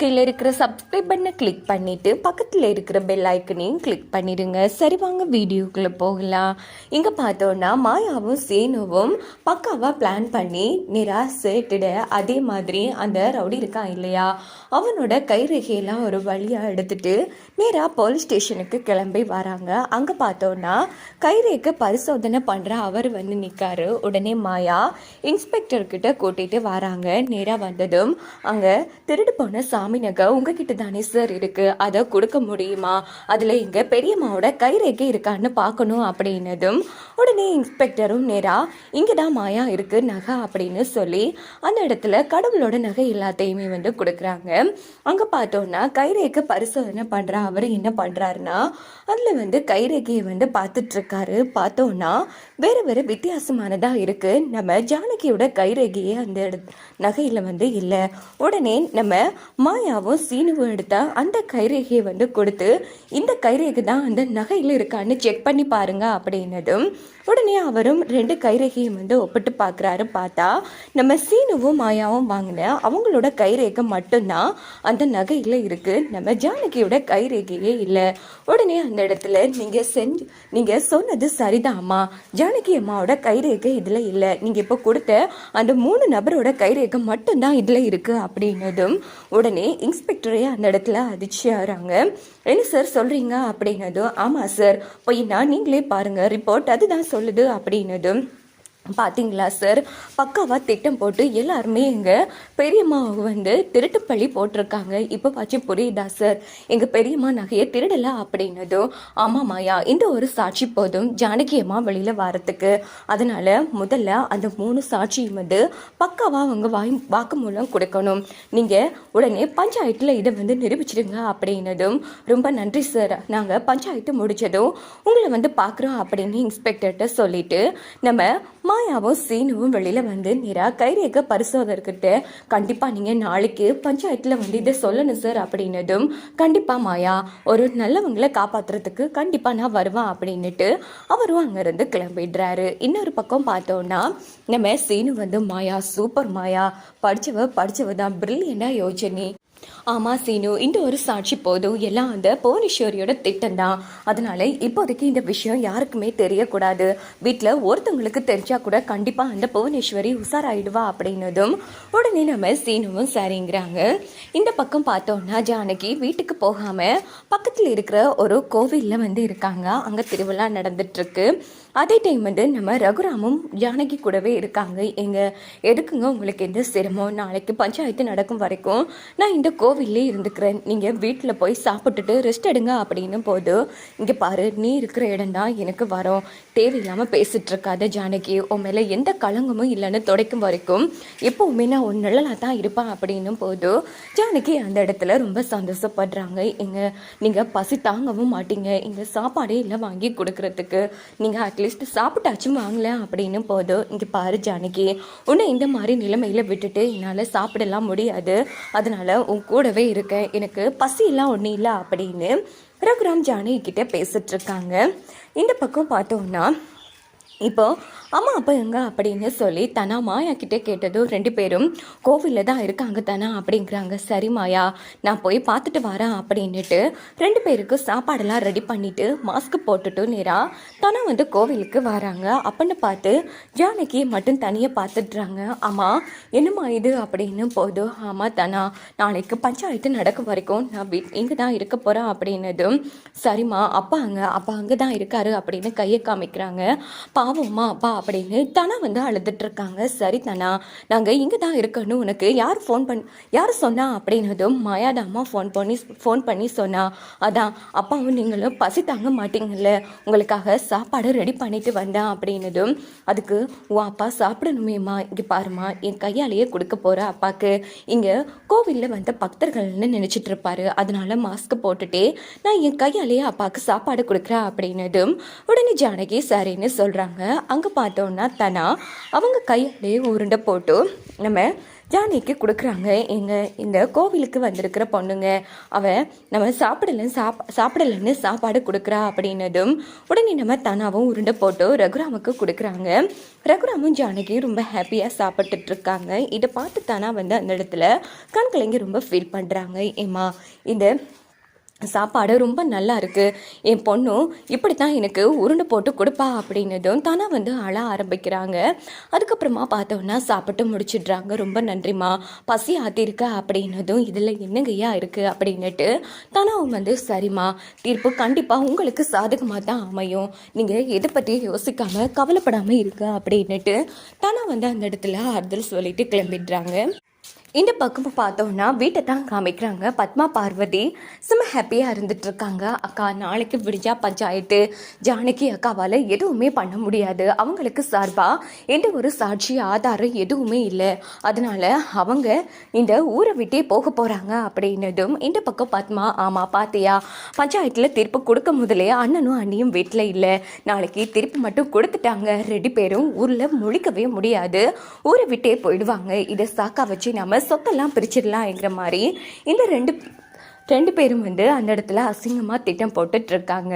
கீழே இருக்கிற சப்ஸ்கிரைப் பண்ணை கிளிக் பண்ணிவிட்டு பக்கத்தில் இருக்கிற பெல் ஐக்கனையும் கிளிக் பண்ணிடுங்க. சரி வாங்க வீடியோக்குள்ளே போகலாம். இங்கே பார்த்தோன்னா மாயாவும் சேனுவும் பக்காவாக பிளான் பண்ணி நிரா சேட்டுட அதே மாதிரி அந்த ரவுடி இருக்கான் இல்லையா? அவனோட கைரேகையெல்லாம் ஒரு வழியாக எடுத்துட்டு நேராக போலீஸ் ஸ்டேஷனுக்கு கிளம்பி வராங்க. அங்கே பார்த்தோன்னா கைரேகை பரிசோதனை பண்ணுற அவர் வந்து நிற்காரு உடனே மாயா இன்ஸ்பெக்டர்கிட்ட கூட்டிகிட்டு வராங்க. நேராக வந்ததும் அங்கே திருடு போன சா சாமி நகை உங்ககிட்ட தானே சார் இருக்குது அதை கொடுக்க முடியுமா? அதில் இங்கே பெரியம்மாவோட கைரேகை இருக்கான்னு பார்க்கணும் அப்படின்னதும் உடனே இன்ஸ்பெக்டரும் நேராக இங்கே தான் மாயா இருக்குது நகை அப்படின்னு சொல்லி அந்த இடத்துல கடவுளோட நகை எல்லாத்தையுமே வந்து கொடுக்குறாங்க. அங்கே பார்த்தோன்னா கைரேகை பரிசோதனை பண்ணுறா அவர் என்ன பண்ணுறாருன்னா அதில் வந்து கைரேகையை வந்து பார்த்துட்ருக்காரு. பார்த்தோன்னா வேறு வேறு வித்தியாசமானதாக இருக்குது நம்ம ஜானகியோட கைரேகையே அந்த இட நகையில் வந்து இல்லை. உடனே நம்ம மாயாவும் சீனுவும் எடுத்தா அந்த கைரேகையை வந்து கொடுத்து இந்த கைரேகை தான் அந்த நகையில் இருக்கான்னு செக் பண்ணி பாருங்க அப்படின்னதும் உடனே அவரும் ரெண்டு கைரேகையும் வந்து ஒப்பிட்டு பார்க்குறாரு. பார்த்தா நம்ம சீனுவும் மாயாவும் வாங்கின அவங்களோட கைரேகை மட்டும்தான் அந்த நகையில் இருக்குது நம்ம ஜானகியோட கைரேகையே இல்லை. உடனே அந்த இடத்துல நீங்கள் செஞ்சு நீங்கள் சொன்னது சரிதாம்மா. ஜானகி அம்மாவோட கைரேகை இதில் இல்லை. நீங்கள் இப்போ கொடுத்த அந்த மூணு நபரோட கைரேகை மட்டும்தான் இதில் இருக்குது அப்படின்னதும் உடனே இன்ஸ்பெக்டரே அந்த இடத்துல அதிர்ச்சியாகிறாங்க. என்ன சார் சொல்கிறீங்க அப்படின்னதும் ஆமாம் சார் பொய்னா நீங்களே பாருங்கள் ரிப்போர்ட் அதுதான் சொல்லுது அப்படின்னதும் பார்த்தீங்களா சார் பக்காவாக திட்டம் போட்டு எல்லாருமே எங்கள் பெரியம்மாவை வந்து திருட்டு பள்ளி போட்டிருக்காங்க. இப்போ வச்சு புரியுதா சார் எங்கள் பெரியம்மா நகையை திருடலை அப்படின்னதும் ஆமாம் மாயா இந்த ஒரு சாட்சி போதும் ஜானகியம்மா வெளியில் வரத்துக்கு. அதனால் முதல்ல அந்த மூணு சாட்சியும் வந்து பக்காவாக அவங்க வாய் வாக்குமூலம் கொடுக்கணும். நீங்கள் உடனே பஞ்சாயத்தில் இதை வந்து நிரூபிச்சிடுங்க அப்படின்னதும் ரொம்ப நன்றி சார் நாங்கள் பஞ்சாயத்து முடிச்சதும் உங்களை வந்து பார்க்குறோம் அப்படின்னு இன்ஸ்பெக்டர்கிட்ட சொல்லிட்டு நம்ம மாயாவும் சீனுவும் வெளியில் வந்து நேரா கைரேக பரிசோதர்கிட்ட கண்டிப்பாக நீங்கள் நாளைக்கு பஞ்சாயத்தில் வந்து இதை சொல்லணும் சார் அப்படின்னதும் கண்டிப்பாக மாயா ஒரு நல்லவங்களை காப்பாற்றுறதுக்கு கண்டிப்பாக நான் வருவேன் அப்படின்னுட்டு அவரும் அங்கேருந்து கிளம்பிடுறாரு. இன்னொரு பக்கம் பார்த்தோன்னா நம்ம சீனு வந்து மாயா சூப்பர் மாயா படித்தவ படித்தவ தான் ப்ரில்லியண்டாக யோஜனி ஆமாம் சீனு இந்த ஒரு சாட்சி போதும். எல்லாம் அந்த புவனேஸ்வரியோட திட்டம் தான் அதனால இப்போதைக்கு இந்த விஷயம் யாருக்குமே தெரியக்கூடாது. வீட்டில் ஒருத்தவங்களுக்கு தெரிஞ்சா கூட கண்டிப்பாக அந்த புவனேஸ்வரி உஷாராயிடுவா அப்படின்னதும் உடனே நம்ம சீனுவும் சரிங்கிறாங்க. இந்த பக்கம் பார்த்தோம்னா ஜானகி வீட்டுக்கு போகாமல் பக்கத்தில் இருக்கிற ஒரு கோவிலில் வந்து இருக்காங்க. அங்கே திருவிழா நடந்துட்டுருக்கு அதே டைம் வந்து நம்ம ரகுராமும் ஜானகி கூடவே இருக்காங்க. எங்கள் எதுக்குங்க உங்களுக்கு எந்த சிரமம்? நாளைக்கு பஞ்சாயத்து நடக்கும் வரைக்கும் நான் இந்த கோவில்லே இருந்துக்கிறேன். நீங்கள் வீட்டில் போய் சாப்பிட்டுட்டு ரெஸ்ட் எடுங்க அப்படின்னு போது இங்கே பாரு நீ இருக்கிற இடம் தான் எனக்கு வரும். தேவையில்லாமல் பேசிட்டு இருக்காத ஜானகி. உன் மேலே எந்த களங்கமும் இல்லைன்னு துடைக்கும் வரைக்கும் எப்போவுமே நான் ஒன்று நிழலாக தான் இருப்பேன் அப்படின்னும் போது ஜானகி அந்த இடத்துல ரொம்ப சந்தோஷப்படுறாங்க. எங்கள் நீங்கள் பசி தாங்கவும் மாட்டீங்க. இங்கே சாப்பாடே இல்லை வாங்கி கொடுக்குறதுக்கு. நீங்கள் அட்லீஸ்ட் சாப்பிட்டாச்சும் வாங்கலாம் அப்படின்னு போதும் இங்கே பாரு ஜானகி உன்னை இந்த மாதிரி நிலைமையில் விட்டுட்டு என்னால் சாப்பிடலாம் முடியாது. அதனால் உன் கூடவே இருக்கேன். எனக்கு பசியெல்லாம் ஒன்றும் இல்லை அப்படின்னு ரகுராம் ஜானகி கிட்டே பேசிகிட்ருக்காங்க இந்த பக்கம் பார்த்தோம்னா இப்போது அம்மா அப்பா எங்க அப்படின்னு சொல்லி தனா மாயா கிட்டே கேட்டதும் ரெண்டு பேரும் கோவிலில் தான் இருக்காங்க தானா அப்படிங்கிறாங்க. சரி மாயா நான் போய் பார்த்துட்டு வரேன் அப்படின்னுட்டு ரெண்டு பேருக்கு சாப்பாடெல்லாம் ரெடி பண்ணிவிட்டு மாஸ்க் போட்டுட்டு நேராக தனா வந்து கோவிலுக்கு வராங்க. அப்படின்னு பார்த்து ஜானகி மட்டும் தனியாக பார்த்துட்றாங்க. அம்மா என்னம்மா இது? அப்படின்னு போதும் ஆமா தனா நாளைக்கு பஞ்சாயத்து நடக்கும் வரைக்கும் நான் வீட் இங்கே தான் இருக்க போகிறேன் அப்படின்னதும் சரிம்மா அப்பா அங்கே அப்பா அங்கே தான் இருக்காரு அப்படின்னு கையை காமிக்கிறாங்க. பாவம்மா அப்பா அப்படின்னு தனா வந்து அழுதுட்டுருக்காங்க. சரி தனா நாங்கள் இங்கே தான் இருக்கணும். உனக்கு யார் ஃபோன் பண் யார் சொன்னா அப்படின்னதும் மாயாதாம்மா ஃபோன் பண்ணி ஃபோன் பண்ணி சொன்னா அதான் அப்பாவும் நீங்களும் பசி தாங்க மாட்டீங்கல்ல உங்களுக்காக சாப்பாடு ரெடி பண்ணிட்டு வந்தேன் அப்படின்னதும் அதுக்கு உன் அப்பா சாப்பிடணுமேம்மா இங்கே பாருமா என் கையாலேயே கொடுக்க போகிற அப்பாவுக்கு இங்கே கோவிலில் வந்த பக்தர்கள்னு நினச்சிட்டு இருப்பாரு அதனால மாஸ்க் போட்டுட்டே நான் என் கையாலேயே அப்பாவுக்கு சாப்பாடு கொடுக்குறேன் அப்படின்னதும் உடனே ஜானகி சரின்னு சொல்கிறாங்க அங்கே பார்த்தோன்னா தனா அவங்க கையிலே உருண்டை போட்டு நம்ம ஜானகிக்கு கொடுக்குறாங்க. எங்கள் இந்த கோவிலுக்கு வந்திருக்கிற பொண்ணுங்க அவள் நம்ம சாப்பிடலன்னு சாப் சாப்பிடலன்னு சாப்பாடு கொடுக்குறா அப்படின்னதும் உடனே நம்ம தனாவும் உருண்டை போட்டு ரகுராமுக்கு கொடுக்குறாங்க. ரகுராமும் ஜானகியும் ரொம்ப ஹாப்பியாக சாப்பிட்டுட்டு இருக்காங்க. இதை பார்த்து தானா வந்து அந்த இடத்துல கண்கலைங்க ரொம்ப ஃபீல் பண்ணுறாங்க ஏம்மா இந்த சாப்பாடு ரொம்ப நல்லா இருக்குது என் பொண்ணும் இப்படி தான் எனக்கு உருண்டை போட்டு கொடுப்பா அப்படின்னதும் தானே வந்து அழ ஆரம்பிக்கிறாங்க. அதுக்கப்புறமா பார்த்தோன்னா சாப்பிட்டு முடிச்சிடுறாங்க. ரொம்ப நன்றிம்மா. பசி ஆத்திருக்க அப்படின்னதும் இதில் என்னங்கய்யா இருக்குது அப்படின்னுட்டு தானாவும் வந்து சரிம்மா. தீர்ப்பு கண்டிப்பாக உங்களுக்கு சாதகமாக தான் அமையும். நீங்கள் எதை பற்றி யோசிக்காமல் கவலைப்படாமல் இருக்க அப்படின்னுட்டு தானா வந்து அந்த இடத்துல ஆறுதல் சொல்லிட்டு கிளம்பிடுறாங்க. இந்த பக்கம் பார்த்தோம்னா வீட்டை தான் காமிக்கிறாங்க. பத்மா பார்வதி செம்ம ஹாப்பியாக இருந்துட்டு இருக்காங்க அக்கா நாளைக்கு விடிஞ்சா பஞ்சாயத்து. ஜானகி அக்காவால் எதுவுமே பண்ண முடியாது. அவங்களுக்கு சார்பாக எந்த ஒரு சாட்சி ஆதாரம் எதுவுமே இல்லை. அதனால அவங்க இந்த ஊரை விட்டே போக போகிறாங்க அப்படின்னதும் இந்த பக்கம் பத்மா ஆமாம் பார்த்தியா பஞ்சாயத்தில் தீர்ப்பு கொடுக்க முதலே அண்ணனும் அண்ணியும் வீட்டில் இல்லை. நாளைக்கு தீர்ப்பு மட்டும் கொடுத்துட்டாங்க. ரெண்டு பேரும் ஊரில் முழிக்கவே முடியாது. ஊரை விட்டே போயிடுவாங்க. இதை சாக்கா வச்சு நம்ம சொத்தெல்லாம் பிரிச்சிடலாம்ங்கிற மாதிரி இந்த ரெண்டு ரெண்டு பேரும் வந்து அந்த இடத்துல அசிங்கமாக திட்டம் போட்டுட்ருக்காங்க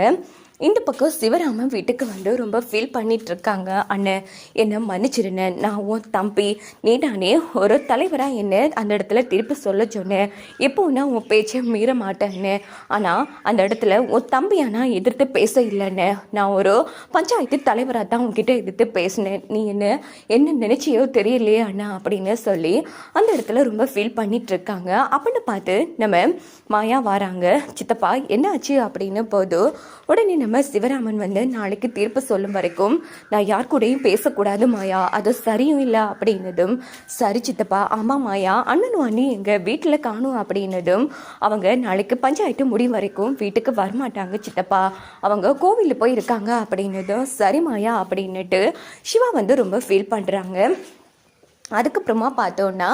இந்த பக்கம் சிவராமன் வீட்டுக்கு வந்து ரொம்ப ஃபீல் பண்ணிட்டு இருக்காங்க அண்ணன் என்னை மன்னிச்சிருனேன் நான் உன் தம்பி. நீ நானே ஒரு தலைவராக என்ன அந்த இடத்துல திருப்பி சொல்ல சொன்னேன். இப்போ நான் உன் பேச்சை மீற மாட்டேன்னு. ஆனால் அந்த இடத்துல உன் தம்பியை நான் எதிர்த்து பேச இல்லைன்னு. நான் ஒரு பஞ்சாயத்து தலைவராக தான் உன்கிட்ட எதிர்த்து பேசினேன். நீ என்ன என்ன நினைச்சியோ தெரியலையே அண்ணா அப்படின்னு சொல்லி அந்த இடத்துல ரொம்ப ஃபீல் பண்ணிட்டு இருக்காங்க அப்படின்னு பார்த்து நம்ம மாயா வராங்க. சித்தப்பா என்ன ஆச்சு அப்படின்னு போதும் உடனே நம்ம சிவராமன் வந்து நாளைக்கு தீர்ப்பு சொல்லும் வரைக்கும் நான் யார் கூடயும் பேசக்கூடாது மாயா. அது சரியும் இல்லை அப்படின்னதும் சரி சித்தப்பா ஆமாம் மாயா. அண்ணனும் அண்ணி எங்கள் வீட்டில் காணும் அப்படின்னதும் அவங்க நாளைக்கு பஞ்சாயத்து முடியும் வரைக்கும் வீட்டுக்கு வரமாட்டாங்க சித்தப்பா. அவங்க கோவிலில் போய் இருக்காங்க அப்படின்னதும் சரி மாயா அப்படின்னுட்டு சிவா வந்து ரொம்ப ஃபீல் பண்ணுறாங்க அதுக்கப்புறமா பார்த்தோன்னா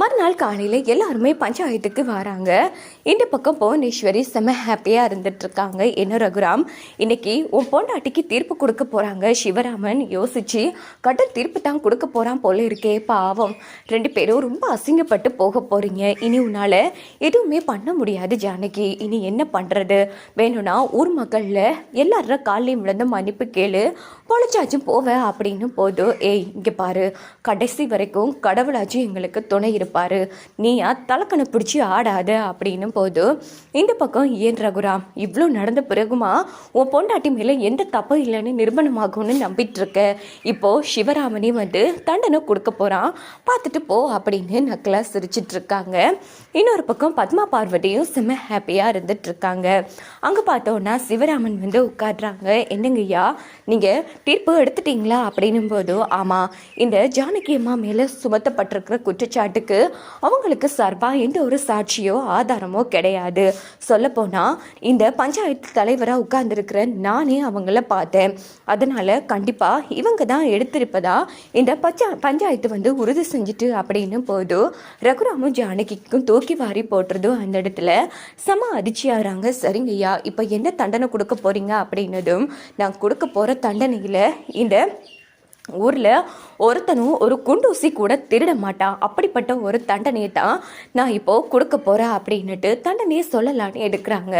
மறுநாள் காலையில் எல்லாருமே பஞ்சாயத்துக்கு வராங்க. இந்த பக்கம் புவனேஸ்வரி செம்ம ஹாப்பியாக இருந்துட்டுருக்காங்க. என்ன ரகுராம்? இன்னைக்கு உன் பொண்டாட்டிக்கு தீர்ப்பு கொடுக்க போகிறாங்க சிவராமன் யோசிச்சு கடல் தீர்ப்பு தான் கொடுக்க போகிறான் போல இருக்கே பாவம். ரெண்டு பேரும் ரொம்ப அசிங்கப்பட்டு போக போகிறீங்க இனி உன்னால் எதுவுமே பண்ண முடியாது ஜானகி. இனி என்ன பண்ணுறது வேணும்னா ஊர் மக்களில் எல்லாரும் காலையும் விழுந்து மன்னிப்பு கேளு. பொழைச்சாச்சும் போவேன் அப்படின்னு போதும் ஏய் இங்கே பாரு. கடைசி வரைக்கும் கடவுளாச்சும் எங்களுக்கு துணை இருப்பார். நீயா தலக்கணை பிடிச்சி ஆடாத அப்படின்னு போது இந்த பக்கம் ஏன் ரகுராம் இவ்வளோ நடந்த பிறகுமா? உன் பொண்டாட்டி மேலே எந்த தப்பும் இல்லைன்னு நிர்பணமாகும்னு நம்பிட்டு இருக்க இப்போ சிவராமனே வந்து தண்டனை கொடுக்க போகிறான் பார்த்துட்டு போ அப்படின்னு நக்கலாக சிரிச்சிட்டு இருக்காங்க இன்னொரு பக்கம் பத்மா பார்வதியும் செம்ம ஹாப்பியாக இருந்துட்டு இருக்காங்க அங்கே பார்த்தோன்னா சிவராமன் வந்து உட்காடுறாங்க என்னங்கய்யா நீங்கள் தீர்ப்பு எடுத்துட்டீங்களா? அப்படின்னும் போது ஆமாம் இந்த ஜானகி அம்மா மேலே சுமத்தப்பட்டிருக்கிற குற்றச்சாட்டுக்கு அவங்களுக்கு சார்பாக எந்த ஒரு சாட்சியோ ஆதாரமோ கிடையாது. சொல்லப்போனால் இந்த பஞ்சாயத்து தலைவராக உட்கார்ந்துருக்கிற நானே அவங்கள பார்த்தேன். அதனால் கண்டிப்பாக இவங்க தான் எடுத்திருப்பதா இந்த பஞ்சா பஞ்சாயத்து வந்து உறுதி செஞ்சுட்டு அப்படின்னு போதும் ரகுராமும் ஜானகிக்கும் தூக்கி வாரி போட்டுறதும் அந்த இடத்துல. செம அதிர்ச்சியாகிறாங்க. சரிங்கய்யா இப்போ என்ன தண்டனை கொடுக்க போகிறீங்க அப்படின்னதும் நான் கொடுக்க போகிற தண்டனையில் இந்த ஊரில் ஒருத்தனும் ஒரு குண்டூசி கூட திருட மாட்டான் அப்படிப்பட்ட ஒரு தண்டனையை தான் நான் இப்போது கொடுக்க போகிறேன் அப்படின்னுட்டு தண்டனையை சொல்லலான்னு எடுக்கிறாங்க.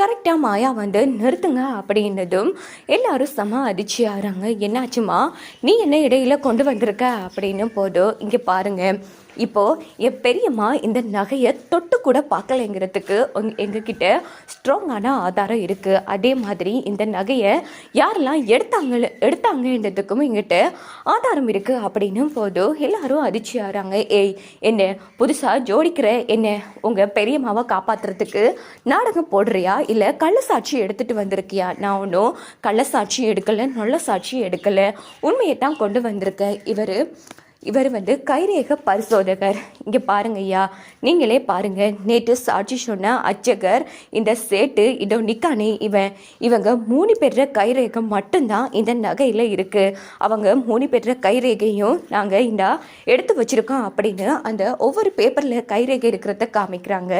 கரெக்டாக மாயா வந்து நிறுத்துங்க அப்படின்னதும் எல்லாரும் செம அதிர்ச்சியாகிறாங்க. என்னாச்சுமா? நீ என்ன இடையில கொண்டு வந்திருக்க அப்படின்னு போதும் இங்கே பாருங்கள் இப்போது என் பெரியம்மா இந்த நகையை தொட்டு கூட பார்க்கலைங்கிறதுக்கு எங்ககிட்ட ஸ்ட்ராங்கான ஆதாரம் இருக்குது அதே மாதிரி இந்த நகையை யாரெல்லாம் எடுத்தாங்க எடுத்தாங்கன்றதுக்கும் எங்கிட்ட ஆதாரம் இருக்குது அப்படின்னும் போது எல்லாரும் அதிர்ச்சி ஆகிறாங்க ஏய் என்ன புதுசாக ஜோடிக்கிற? என்ன உங்கள் பெரியம்மாவை காப்பாற்றுறதுக்கு நாடகம் போடுறியா? இல்லை கள்ள சாட்சி எடுத்துகிட்டு வந்திருக்கியா? நான் ஒன்றும் கள்ள சாட்சி எடுக்கலை நல்ல சாட்சி எடுக்கலை. உண்மையை தான் கொண்டு வந்திருக்கேன் இவர் இவர் வந்து கைரேக பரிசோதகர். இங்கே பாருங்க ஐயா. நீங்களே பாருங்க. நேற்று சாட்சி சொன்ன அச்சகர் இந்த சேட்டு இதோ நிக்கானே இவன். இவங்க மூணு பெற்ற கைரேகம் மட்டும்தான் இந்த நகையில் இருக்குது அவங்க மூணு பெற்ற கைரேகையும் நாங்கள் இந்த எடுத்து வச்சுருக்கோம் அப்படின்னு அந்த ஒவ்வொரு பேப்பரில் கைரேகை இருக்கிறத காமிக்கிறாங்க.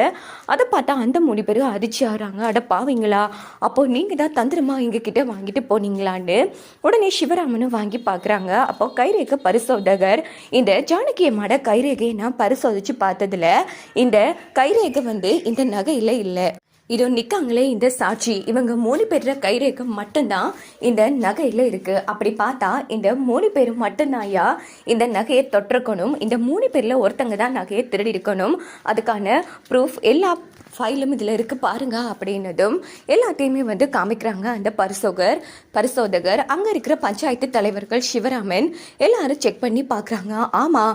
அதை பார்த்தா அந்த மூணு பேரும் அதிர்ச்சி ஆகிறாங்க. அட பாவீங்களா. அப்போ நீங்கள் தான் தந்திரமா எங்ககிட்ட வாங்கிட்டு போனீங்களான்னு உடனே சிவராமனும் வாங்கி பார்க்குறாங்க. அப்போ கைரேக பரிசோதகர் இந்த ஜானகியம்மோட கைரேகையை நான் பரிசோதிச்சு பார்த்ததுல இந்த கைரேகை வந்து இந்த நகையில் இல்லை. இதோ நிற்காங்களே இந்த சாட்சி. இவங்க மூணு பேர்ற கைரேகை மட்டும்தான் இந்த நகையில் இருக்கு. அப்படி பார்த்தா இந்த மூணு பேரும் மட்டும்தான்யா இந்த நகையை தொட்டிருக்கணும். இந்த மூணு பேரில் ஒருத்தங்க தான் நகையை திருடி இருக்கணும். அதுக்கான ப்ரூஃப் எல்லா ஃபைலும் இதில் இருக்குது பாருங்க அப்படின்னதும் எல்லாத்தையுமே வந்து காமிக்கிறாங்க அந்த பரிசோகர் பரிசோதகர். அங்கே இருக்கிற பஞ்சாயத்து தலைவர்கள் சிவராமன் எல்லாரும் செக் பண்ணி பார்க்குறாங்க. ஆமாம்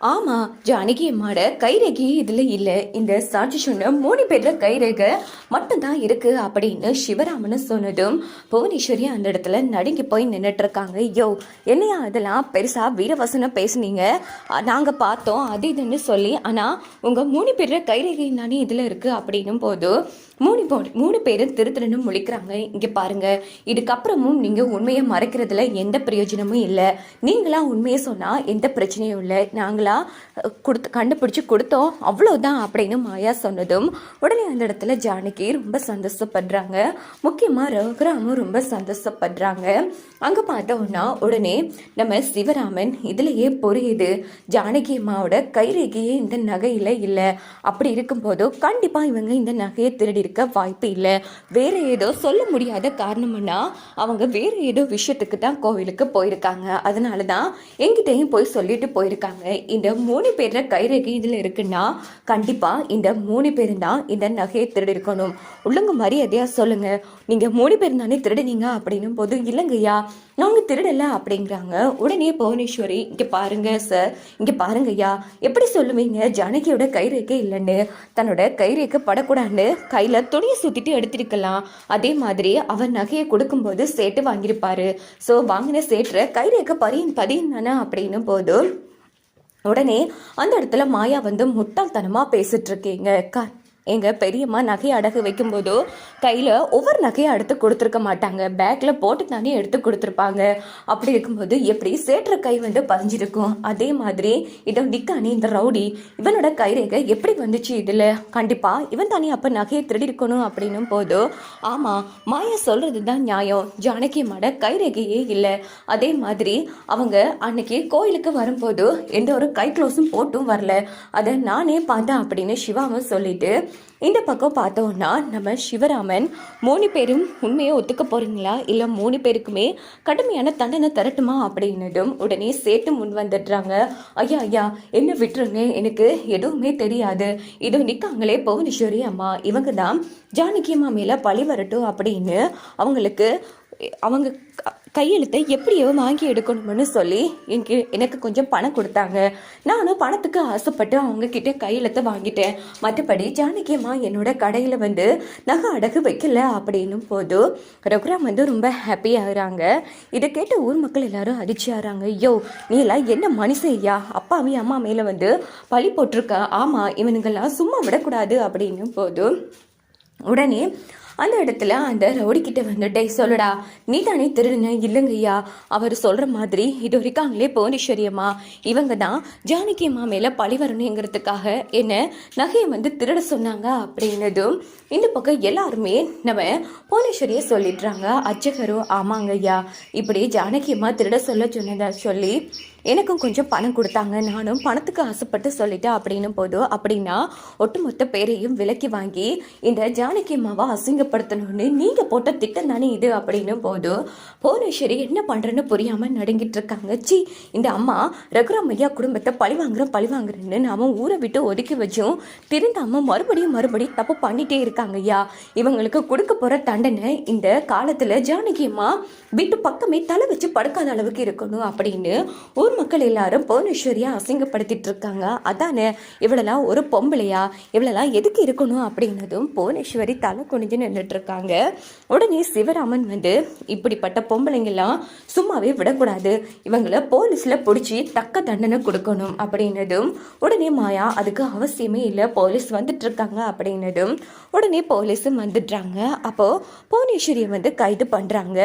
ஆமா ஜானகி அம்மாட கைரேகை இதுல இல்ல. இந்த சாட்சி சொன்ன மூணு பேர்ல கைரேகை மட்டும்தான் இருக்கு அப்படின்னு சிவராமனு சொன்னதும் புவனேஸ்வரி அந்த இடத்துல நடுங்கி போய் நின்றுட்டு இருக்காங்க யோ என்னையா அதெல்லாம் பெருசா வீரவசனம் பேசுனீங்க? நாங்கள் நாங்க பார்த்தோம் அது இதுன்னு சொல்லி. ஆனா உங்க மூணு பேர்ல கைரேகை தானே இதுல இருக்கு அப்படின்னும் போது மூணு மூணு பேரும் திரு முழிக்கிறாங்க. இங்கே பாருங்க இதுக்கப்புறமும் நீங்கள் உண்மையை மறைக்கிறதுல எந்த பிரயோஜனமும் இல்லை. நீங்களாக உண்மையை சொன்னால் எந்த பிரச்சனையும் இல்லை. நாங்களாக கொடுத்து கண்டுபிடிச்சி கொடுத்தோம். அவ்வளோதான் அப்படின்னு மாயா சொன்னதும் உடனே அந்த இடத்துல ஜானகி ரொம்ப சந்தோஷப்படுறாங்க. முக்கியமாக ரகுராமும் ரொம்ப சந்தோஷப்படுறாங்க. அங்கே பார்த்தோம்னா உடனே நம்ம சிவராமன் இதுலேயே புரியுது. ஜானகி அம்மாவோட கைரேகையே இந்த நகையில் இல்லை. அப்படி இருக்கும்போதோ கண்டிப்பாக இவங்க இந்த நகையை திருடி இருக்க வாய்ப்பு இல்லை. வேற ஏதோ சொல்ல முடியாத காரணம்னா அவங்க வேற ஏதோ விஷயத்துக்கு தான் கோவிலுக்கு போயிருக்காங்க. அதனால தான் எங்கிட்டையும் போய் சொல்லிட்டு போயிருக்காங்க. இந்த மூணு பேர்ல கைரேகை இதில் இருக்குன்னா கண்டிப்பா இந்த மூணு பேரும் தான் இந்த நகையை திருடி இருக்கணும் உள்ளங்க மரியாதையாக சொல்லுங்க. நீங்க மூணு பேர் தானே திருடுனீங்க அப்படின்னும் போது இல்லைங்கய்யா. நாங்க திருடல அப்படிங்கிறாங்க. உடனே புவனேஸ்வரி இங்க பாருங்க சார். இங்க பாருங்கய்யா. எப்படி சொல்லுவீங்க? ஜானகியோட கைரேகை இல்லைன்னு. தன்னோட கைரேகை படக்கூடாதுன்னு கையில் துணியை சுத்திட்டு எடுத்திருக்கலாம். அதே மாதிரி அவர் நகையை கொடுக்கும்போது சேட்டு வாங்கியிருப்பாரு. ஸோ வாங்கின சேட்டுற கைரேக்க பரியின் பதியின் தானே அப்படின்னும் போது உடனே அந்த இடத்துல மாயா வந்து முட்டாள்தனமா பேசிட்டு இருக்கீங்க. எங்கள் பெரியம்மா நகையை அடகு வைக்கும்போதோ கையில் ஒவ்வொரு நகையை எடுத்து கொடுத்துருக்க மாட்டாங்க. பேக்கில் போட்டு தானே எடுத்து கொடுத்துருப்பாங்க. அப்படி இருக்கும்போது எப்படி சேற்ற கை வந்து பதிஞ்சிருக்கும்? அதே மாதிரி இதோ நிக்கானி இந்த ரவுடி இவனோட கைரேகை எப்படி வந்துச்சு இதில்? கண்டிப்பாக இவன் தானே அப்போ நகையை திருடி இருக்கணும் அப்படின்னும் போதோ ஆமாம் மாயா சொல்கிறது தான் நியாயம். ஜானகி கைரேகையே இல்லை. அதே மாதிரி அவங்க அன்னைக்கு கோயிலுக்கு வரும்போது எந்த ஒரு கை க்ளோஸும் போட்டும் வரல. அதை நானே பார்த்தேன் அப்படின்னு சிவாவும் சொல்லிட்டு இந்த பக்கம் பார்த்தோம்னா நம்ம சிவராமன் மூணு பேரும் உண்மையை ஒத்துக்க போகிறீங்களா இல்லை மூணு பேருக்குமே கடுமையான தண்டனை தரட்டுமா? அப்படின்னதும் உடனே சேட்டு முன் வந்துடுறாங்க. ஐயா ஐயா என்ன விட்டுருங்க? எனக்கு எதுவுமே தெரியாது. இது நிற்காங்களே புவனேஸ்வரி அம்மா. இவங்க தான் ஜானகி அம்மா மேலே பழி வரட்டும் அப்படின்னு அவங்களுக்கு அவங்க க- கையெழுத்தை எப்படியோ வாங்கி எடுக்கணும்னு சொல்லி எனக்கு எனக்கு கொஞ்சம் பணம் கொடுத்தாங்க. நானும் பணத்துக்கு ஆசைப்பட்டு அவங்கக்கிட்ட கையெழுத்தை வாங்கிட்டேன். மற்றபடி ஜானகியம்மா என்னோட கடையில் வந்து நகை அடகு வைக்கல அப்படின்னும் போது ரகுராம் வந்து ரொம்ப ஹாப்பி ஆகுறாங்க. இதை கேட்ட ஊர் மக்கள் எல்லாரும் அதிர்ச்சி ஆகிறாங்க. ஐயோ நீ எல்லாம் என்ன மனுஷன் ஐயா? அப்பாவி அம்மா மேலே வந்து பழி போட்டிருக்க. ஆமாம் இவனுங்கெல்லாம் சும்மா விடக்கூடாது அப்படின்னும் போது உடனே அந்த இடத்துல அந்த ரவுடி கிட்ட வந்துட்டே சொல்லுடா. நீ தானே திருடுன? இல்லைங்கய்யா. அவர் சொல்கிற மாதிரி இது வரைக்காங்களே புவனேஸ்வரி இவங்க தான் ஜானகி அம்மா மேலே பழி வரணுங்கிறதுக்காக என்ன நகையை வந்து திருட சொன்னாங்க அப்படின்னதும் இந்த பக்கம் எல்லாருமே நம்ம புவனேஸ்வரியை சொல்லிடுறாங்க. அர்ச்சகரும் ஆமாங்க ஐயா இப்படி ஜானகி அம்மா திருட சொல்ல சொன்னதா சொல்லி எனக்கும் கொஞ்சம் பணம் கொடுத்தாங்க. நானும் பணத்துக்கு ஆசைப்பட்டு சொல்லிட்டேன். அப்படின்னு போதும் அப்படின்னா ஒட்டுமொத்த பேரையும் விலக்கி வாங்கி இந்த ஜானகி அம்மாவை அசிங்கப்படுத்தணும்னு நீங்கள் போட்ட திட்டம் தானே இது? அப்படின்னு போதும் புவனேஸ்வரி என்ன பண்ணுறேன்னு புரியாமல் நடுங்கிட்டு இருக்காங்க. சி இந்த அம்மா ரகுராம் ஐயா குடும்பத்தை பழி வாங்குறோம் பழி வாங்குறேன்னு நாம ஊரை விட்டு ஒதுக்கி வச்சும் திருந்தாம மறுபடியும் மறுபடியும் தப்பு பண்ணிட்டே இருக்காங்க ஐயா. இவங்களுக்கு கொடுக்க போற தண்டனை இந்த காலத்துல ஜானகி அம்மா வீட்டு பக்கமே தலை வச்சு படுக்காத அளவுக்கு இருக்கணும் அப்படின்னு ஊர் மக்கள் எல்லாரும் புவனேஸ்வரியை அசிங்கப்படுத்திட்டு இருக்காங்க அதானே? இவளெல்லாம் ஒரு பொம்பளையா? இவளெல்லாம் எதுக்கு இருக்கணும் அப்படின்னதும் புவனேஸ்வரி தலை குனிஞ்சு நின்றுட்டு இருக்காங்க உடனே சிவராமன் வந்து இப்படிப்பட்ட பொம்பளைங்கெல்லாம் சும்மாவே விடக்கூடாது. இவங்கள போலீஸ்ல பிடிச்சி தக்க தண்டனை கொடுக்கணும் அப்படின்னதும் உடனே மாயா அதுக்கு அவசியமே இல்லை. போலீஸ் வந்துட்டு இருக்காங்க அப்படின்னதும் உடனே போலீஸும் வந்துடுறாங்க. அப்போ புவனேஸ்வரியை வந்து கைது பண்றாங்க.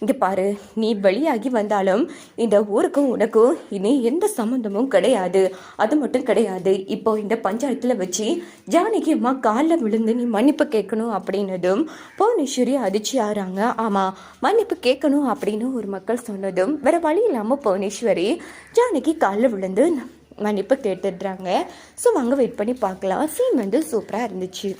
இங்க பாரு நீ வெளியாகி வந்தாலும் இந்த ஊருக்கும் உனக்கும் எனக்கும் இனி எந்த சம்மந்தமும் கிடையாது. அது மட்டும் கிடையாது. இப்போ இந்த பஞ்சாயத்தில் வச்சு ஜானகி அம்மா காலில் விழுந்து நீ மன்னிப்பு கேட்கணும் அப்படின்னதும் புவனேஸ்வரி அதிர்ச்சி ஆறாங்க. ஆமாம் மன்னிப்பு கேட்கணும் அப்படின்னு ஒரு மக்கள் சொன்னதும் வேற வழி இல்லாமல் புவனேஸ்வரி ஜானகி காலில் விழுந்து மன்னிப்பு கேட்டுடுறாங்க. ஸோ அங்கே வெயிட் பண்ணி பார்க்கலாம். சீன் வந்து சூப்பராக இருந்துச்சு.